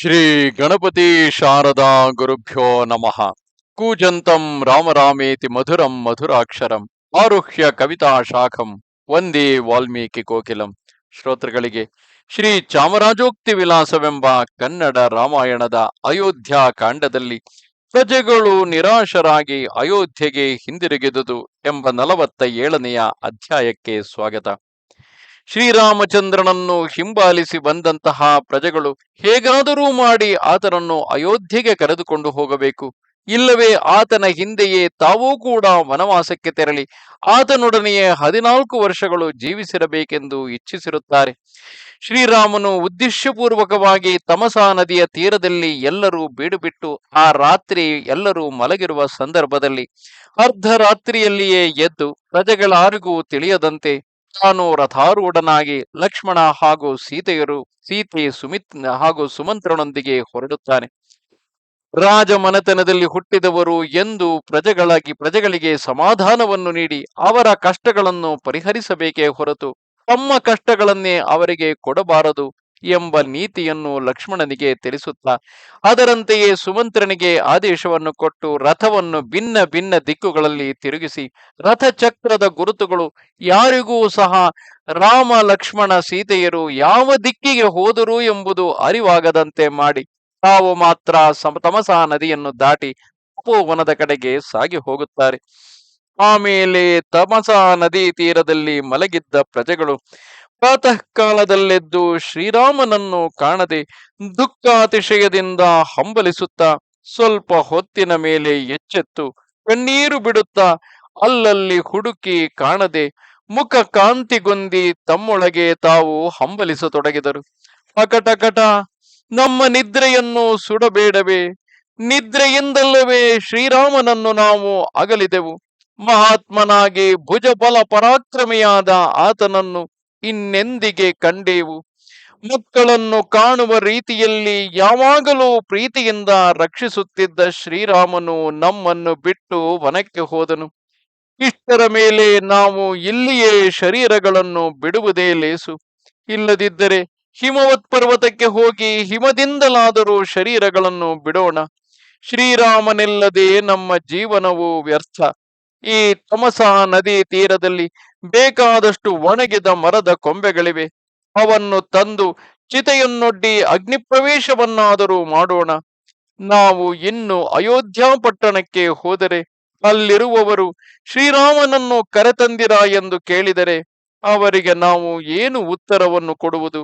ಶ್ರೀ ಗಣಪತಿ ಶಾರದಾ ಗುರುಭ್ಯೋ ನಮಃ. ಕೂಜಂತಂ ರಾಮರಾಮೇತಿ ಮಧುರಂ ಮಧುರಾಕ್ಷರಂ. ಆರುಹ್ಯ ಕವಿತಾ ಶಾಖಂ. ವಂದೇ ವಾಲ್ಮೀಕಿ ಕೋಕಿಲಂ. ಶ್ರೋತೃಗಳಿಗೆ, ಶ್ರೀ ಚಾಮರಾಜೋಕ್ತಿ ವಿಲಾಸವೆಂಬ ಕನ್ನಡ ರಾಮಾಯಣದ ಅಯೋಧ್ಯ ಕಾಂಡದಲ್ಲಿ ಪ್ರಜೆಗಳು ನಿರಾಶರಾಗಿ ಅಯೋಧ್ಯೆಗೆ ಹಿಂದಿರುಗಿದುದು ಎಂಬ ನಲವತ್ತ ಏಳನೆಯ ಅಧ್ಯಾಯಕ್ಕೆ ಸ್ವಾಗತ. ಶ್ರೀರಾಮಚಂದ್ರನನ್ನು ಹಿಂಬಾಲಿಸಿ ಬಂದಂತಹ ಪ್ರಜೆಗಳು ಹೇಗಾದರೂ ಮಾಡಿ ಆತನನ್ನು ಅಯೋಧ್ಯೆಗೆ ಕರೆದುಕೊಂಡು ಹೋಗಬೇಕು. ಇಲ್ಲವೇ ಆತನ ಹಿಂದೆಯೇ ತಾವೂ ಕೂಡ ವನವಾಸಕ್ಕೆ ತೆರಳಿ ಆತನೊಡನೆಯೇ ಹದಿನಾಲ್ಕು ವರ್ಷಗಳು ಜೀವಿಸಿರಬೇಕೆಂದು ಇಚ್ಛಿಸಿರುತ್ತಾರೆ. ಶ್ರೀರಾಮನು ಉದ್ದೇಶಪೂರ್ವಕವಾಗಿ ತಮಸಾ ನದಿಯ ತೀರದಲ್ಲಿ ಎಲ್ಲರೂ ಬೀಡುಬಿಟ್ಟು ಆ ರಾತ್ರಿ ಎಲ್ಲರೂ ಮಲಗಿರುವ ಸಂದರ್ಭದಲ್ಲಿ ಅರ್ಧರಾತ್ರಿಯಲ್ಲಿಯೇ ಎದ್ದು ಪ್ರಜೆಗಳಾರಿಗೂ ತಿಳಿಯದಂತೆ ತಾನು ರಥಾರೂಢನಾಗಿ ಲಕ್ಷ್ಮಣ ಹಾಗೂ ಸೀತೆಯರು ಸೀತೆ ಸುಮಿತ್ ಹಾಗೂ ಸುಮಂತ್ರನೊಂದಿಗೆ ಹೊರಡುತ್ತಾನೆ ರಾಜಮನೆತನದಲ್ಲಿ ಹುಟ್ಟಿದವರು ಎಂದು ಪ್ರಜೆಗಳಾಗಿ ಪ್ರಜೆಗಳಿಗೆ ಸಮಾಧಾನವನ್ನು ನೀಡಿ ಅವರ ಕಷ್ಟಗಳನ್ನು ಪರಿಹರಿಸಬೇಕೇ ಹೊರತು ತಮ್ಮ ಕಷ್ಟಗಳನ್ನೇ ಅವರಿಗೆ ಕೊಡಬಾರದು. ಎಂಬ ನೀತಿಯನ್ನು ಲಕ್ಷ್ಮಣನಿಗೆ ತಿಳಿಸುತ್ತಾ, ಅದರಂತೆಯೇ ಸುಮಂತ್ರನಿಗೆ ಆದೇಶವನ್ನು ಕೊಟ್ಟು ರಥವನ್ನು ಭಿನ್ನ ಭಿನ್ನ ದಿಕ್ಕುಗಳಲ್ಲಿ ತಿರುಗಿಸಿ, ರಥಚಕ್ರದ ಗುರುತುಗಳು ಯಾರಿಗೂ ಸಹ ರಾಮ ಲಕ್ಷ್ಮಣ ಸೀತೆಯರು ಯಾವ ದಿಕ್ಕಿಗೆ ಹೋದರು ಎಂಬುದು ಅರಿವಾಗದಂತೆ ಮಾಡಿ, ತಾವು ಮಾತ್ರ ತಮಸಾ ನದಿಯನ್ನು ದಾಟಿ ತಪೋವನದ ಕಡೆಗೆ ಸಾಗಿ ಹೋಗುತ್ತಾರೆ. ಆಮೇಲೆ ತಮಸಾ ನದಿ ತೀರದಲ್ಲಿ ಮಲಗಿದ್ದ ಪ್ರಜೆಗಳು ಪ್ರಾತಃ ಕಾಲದಲ್ಲೆದ್ದು ಶ್ರೀರಾಮನನ್ನು ಕಾಣದೆ ದುಃಖಾತಿಶಯದಿಂದ ಹಂಬಲಿಸುತ್ತಾ ಸ್ವಲ್ಪ ಹೊತ್ತಿನ ಮೇಲೆ ಎಚ್ಚೆತ್ತು ಕಣ್ಣೀರು ಬಿಡುತ್ತಾ ಅಲ್ಲಲ್ಲಿ ಹುಡುಕಿ ಕಾಣದೆ ಮುಖ ಕಾಂತಿಗೊಂದಿ ತಮ್ಮೊಳಗೆ ತಾವು ಹಂಬಲಿಸತೊಡಗಿದರು. ಅಕಟಕಟ ನಮ್ಮ ನಿದ್ರೆಯನ್ನು ಸುಡಬೇಡವೇ, ನಿದ್ರೆಯಿಂದಲ್ಲವೇ ಶ್ರೀರಾಮನನ್ನು ನಾವು ಅಗಲಿದೆವು. ಮಹಾತ್ಮನಾಗಿ ಭುಜಬಲ ಪರಾಕ್ರಮಿಯಾದ ಆತನನ್ನು ಇನ್ನೆಂದಿಗೆ ಕಂಡೇವು? ಮಕ್ಕಳನ್ನು ಕಾಣುವ ರೀತಿಯಲ್ಲಿ ಯಾವಾಗಲೂ ಪ್ರೀತಿಯಿಂದ ರಕ್ಷಿಸುತ್ತಿದ್ದ ಶ್ರೀರಾಮನು ನಮ್ಮನ್ನು ಬಿಟ್ಟು ವನಕ್ಕೆ ಹೋದನು. ಇಷ್ಟರ ಮೇಲೆ ನಾವು ಇಲ್ಲಿಯೇ ಶರೀರಗಳನ್ನು ಬಿಡುವುದೇ ಲೇಸು. ಇಲ್ಲದಿದ್ದರೆ ಹಿಮವತ್ ಪರ್ವತಕ್ಕೆ ಹೋಗಿ ಹಿಮದಿಂದಲಾದರೂ ಶರೀರಗಳನ್ನು ಬಿಡೋಣ. ಶ್ರೀರಾಮನಿಲ್ಲದೆ ನಮ್ಮ ಜೀವನವು ವ್ಯರ್ಥ. ಈ ತಮಸಾ ನದಿ ತೀರದಲ್ಲಿ ಬೇಕಾದಷ್ಟು ಒಣಗಿದ ಮರದ ಕೊಂಬೆಗಳಿವೆ. ಅವನ್ನು ತಂದು ಚಿತೆಯನ್ನೊಡ್ಡಿ ಅಗ್ನಿ ಪ್ರವೇಶವನ್ನಾದರೂ ಮಾಡೋಣ. ನಾವು ಇನ್ನು ಅಯೋಧ್ಯ ಪಟ್ಟಣಕ್ಕೆ ಹೋದರೆ ಅಲ್ಲಿರುವವರು ಶ್ರೀರಾಮನನ್ನು ಕರೆತಂದಿರ ಎಂದು ಕೇಳಿದರೆ ಅವರಿಗೆ ನಾವು ಏನು ಉತ್ತರವನ್ನು ಕೊಡುವುದು?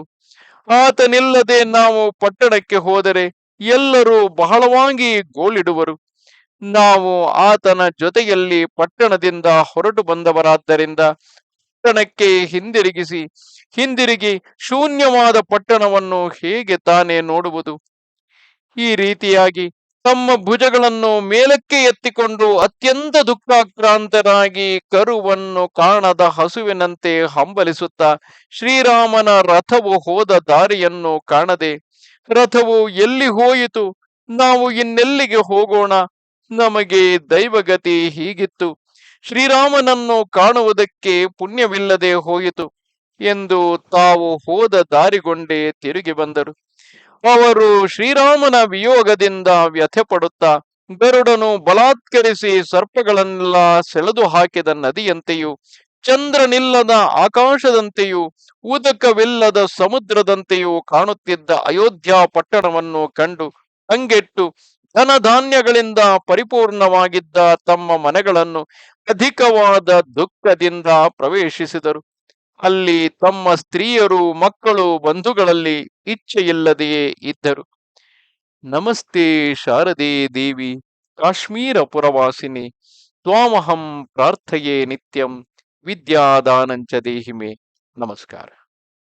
ಆತನಿಲ್ಲದೆ ನಾವು ಪಟ್ಟಣಕ್ಕೆ ಹೋದರೆ ಎಲ್ಲರೂ ಬಹಳವಾಗಿ ಗೋಳಿಡುವರು. ನಾವು ಆತನ ಜೊತೆಯಲ್ಲಿ ಪಟ್ಟಣದಿಂದ ಹೊರಟು ಬಂದವರಾದ್ದರಿಂದ ಪಟ್ಟಣಕ್ಕೆ ಹಿಂದಿರುಗಿಸಿ, ಹಿಂದಿರುಗಿ ಶೂನ್ಯವಾದ ಪಟ್ಟಣವನ್ನು ಹೇಗೆ ತಾನೇ ನೋಡುವುದು? ಈ ರೀತಿಯಾಗಿ ತಮ್ಮ ಭುಜಗಳನ್ನು ಮೇಲಕ್ಕೆ ಎತ್ತಿಕೊಂಡು ಅತ್ಯಂತ ದುಃಖಾಕ್ರಾಂತರಾಗಿ ಕರುವನ್ನು ಕಾಣದ ಹಸುವಿನಂತೆ ಹಂಬಲಿಸುತ್ತಾ ಶ್ರೀರಾಮನ ರಥವು ಹೋದ ದಾರಿಯನ್ನು ಕಾಣದೆ, ರಥವು ಎಲ್ಲಿ ಹೋಯಿತು? ನಾವು ಇನ್ನೆಲ್ಲಿಗೆ ಹೋಗೋಣ? ನಮಗೆ ದೈವಗತಿ ಹೀಗಿತ್ತು. ಶ್ರೀರಾಮನನ್ನು ಕಾಣುವುದಕ್ಕೆ ಪುಣ್ಯವಿಲ್ಲದೆ ಹೋಯಿತು ಎಂದು ತಾವು ಹೋದ ದಾರಿಗೊಂಡೇ ತಿರುಗಿ ಬಂದರು. ಅವರು ಶ್ರೀರಾಮನ ವಿಯೋಗದಿಂದ ವ್ಯಥೆ ಪಡುತ್ತಾ ಗರುಡನು ಬಲಾತ್ಕರಿಸಿ ಸರ್ಪಗಳನ್ನೆಲ್ಲ ಸೆಳೆದು ಹಾಕಿದ ನದಿಯಂತೆಯೂ, ಚಂದ್ರನಿಲ್ಲದ ಆಕಾಶದಂತೆಯೂ, ಉದಕವಿಲ್ಲದ ಸಮುದ್ರದಂತೆಯೂ ಕಾಣುತ್ತಿದ್ದ ಅಯೋಧ್ಯಾ ಪಟ್ಟಣವನ್ನು ಕಂಡು ಹಂಗೆಟ್ಟು ಧನಧಾನ್ಯಗಳಿಂದ ಪರಿಪೂರ್ಣವಾಗಿದ್ದ ತಮ್ಮ ಮನೆಗಳನ್ನು ಅಧಿಕವಾದ ದುಃಖದಿಂದ ಪ್ರವೇಶಿಸಿದರು. ಅಲ್ಲಿ ತಮ್ಮ ಸ್ತ್ರೀಯರು, ಮಕ್ಕಳು, ಬಂಧುಗಳಲ್ಲಿ ಇಚ್ಛೆಯಿಲ್ಲದೆಯೇ ಇದ್ದರು. ನಮಸ್ತೆ ಶಾರದೆ ದೇವಿ ಕಾಶ್ಮೀರ ಪುರವಾಸಿನಿ ತ್ವಾಮಹಂ ಪ್ರಾರ್ಥೆಯೇ ನಿತ್ಯಂ, ವಿದ್ಯಾದಾನಂಚ ದೇಹಿಮೆ. ನಮಸ್ಕಾರ.